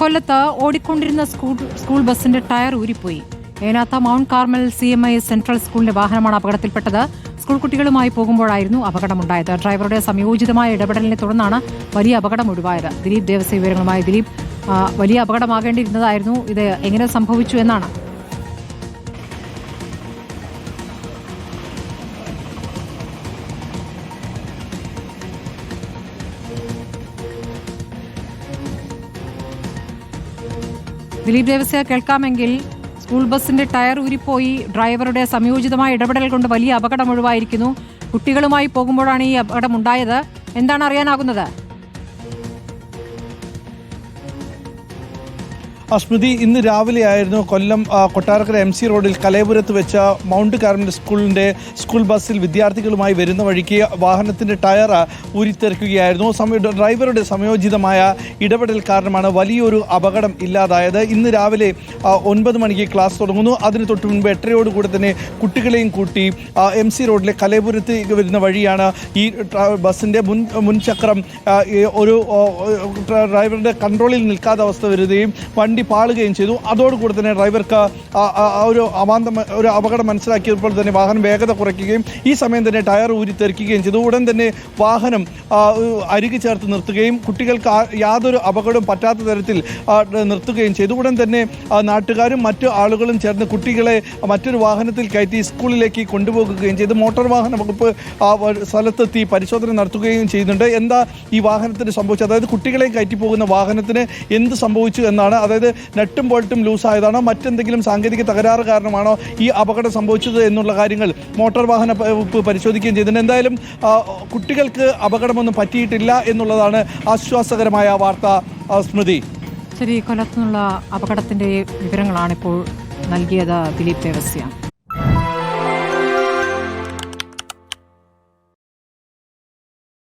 കൊല്ലത്ത് ഓടിക്കൊണ്ടിരുന്ന school school ബസിന്റെ tyre ഊരിപ്പോയി. Enath Mount Carmel C M I central സ്കൂളിന്റെ വാഹനമാണ് അപകടത്തിൽപ്പെട്ടത്. സ്കൂൾ കുട്ടികളുമായി പോകുമ്പോഴായിരുന്നു അപകടമുണ്ടായത്. ഡ്രൈവറുടെ സംയോജിതമായ ഇടപെടലിനെ തുടർന്നാണ് വലിയ അപകടം ഒഴിവായത്. ദിലീപ് ദേവസ്വ വിവരങ്ങളുമായി ദിലീപ് വലിയ അപകടമാകേണ്ടിയിരുന്നതായിരുന്നു. ഇത് എങ്ങനെ സംഭവിച്ചു എന്നാണ് ദിലീപ് ദേവസ്യ കേൾക്കാമെങ്കിൽ സ്കൂൾ ബസിന്റെ ടയർ ഊരിപ്പോയി ഡ്രൈവറുടെ സംയോജിതമായ ഇടപെടൽ കൊണ്ട് വലിയ അപകടം ഒഴിവായിരിക്കുന്നു. കുട്ടികളുമായി പോകുമ്പോഴാണ് ഈ അപകടം ഉണ്ടായത്. എന്താണ് അറിയാനാകുന്നത്? സ്മൃതി ഇന്ന് രാവിലെയായിരുന്നു കൊല്ലം കൊട്ടാരക്കര എം സി റോഡിൽ കലയപുരത്ത് വെച്ച മൗണ്ട് കാർമൽ സ്കൂളിന്റെ സ്കൂൾ ബസ്സിൽ വിദ്യാർത്ഥികളുമായി വരുന്ന വഴിക്ക് വാഹനത്തിന്റെ ടയർ ഊരിത്തെറിക്കുകയായിരുന്നു. സമയ ഡ്രൈവറുടെ സംയോജിതമായ ഇടപെടൽ കാരണമാണ് വലിയൊരു അപകടം ഇല്ലാതായത്. ഇന്ന് രാവിലെ ഒൻപത് മണിക്ക് ക്ലാസ് തുടങ്ങുന്നു. അതിന് തൊട്ട് മുൻപ് എട്ടരയോടുകൂടി തന്നെ കുട്ടികളെയും കൂട്ടി എം സി റോഡിലെ കലയപുരത്ത് വരുന്ന വഴിയാണ് ഈ ബസ്സിന്റെ മുൻ മുൻചക്രം ഒരു ഡ്രൈവറുടെ കൺട്രോളിൽ നിൽക്കാത്ത അവസ്ഥ വരികയും വണ്ടി പാളുകയും ചെയ്തു. അതോടുകൂടി തന്നെ ഡ്രൈവർക്ക് ഒരു അവാന്തം ഒരു അപകടം മനസ്സിലാക്കിയപ്പോൾ തന്നെ വാഹനം വേഗത കുറയ്ക്കുകയും ഈ സമയം തന്നെ ടയർ ഊരി തെറിക്കുകയും ചെയ്തു. ഉടൻ തന്നെ വാഹനം അരികി ചേർത്ത് നിർത്തുകയും കുട്ടികൾക്ക് യാതൊരു അപകടവും പറ്റാത്ത തരത്തിൽ നിർത്തുകയും ചെയ്തു. ഉടൻ തന്നെ നാട്ടുകാരും മറ്റു ആളുകളും ചേർന്ന് കുട്ടികളെ മറ്റൊരു വാഹനത്തിൽ കയറ്റി സ്കൂളിലേക്ക് കൊണ്ടുപോകുകയും ചെയ്തു. മോട്ടോർ വാഹന വകുപ്പ് സ്ഥലത്തെത്തി പരിശോധന നടത്തുകയും ചെയ്യുന്നുണ്ട്. എന്താ ഈ വാഹനത്തിന് സംഭവിച്ചത്? അതായത് കുട്ടികളെ കയറ്റി പോകുന്ന വാഹനത്തിന് എന്ത് സംഭവിച്ചു എന്നാണ്. അതായത് നെട്ടും ബോൾട്ടും ലൂസായതാണോ? മറ്റെന്തെങ്കിലും സാങ്കേതിക തകരാറ് കാരണമാണോ ഈ അപകടം സംഭവിച്ചത് എന്നുള്ള കാര്യങ്ങൾ മോട്ടോർ വാഹന വകുപ്പ് പരിശോധിക്കുകയും ചെയ്തിട്ടുണ്ട്. എന്തായാലും കുട്ടികൾക്ക് അപകടമൊന്നും പറ്റിയിട്ടില്ല എന്നുള്ളതാണ് ആശ്വാസകരമായ വാർത്ത സ്മൃതി. ശരി കൊല്ലത്തുനിന്നുള്ള അപകടത്തിന്റെ വിവരങ്ങളാണ് ഇപ്പോൾ നൽകിയത് ദിലീപ് ദേവസ്യ.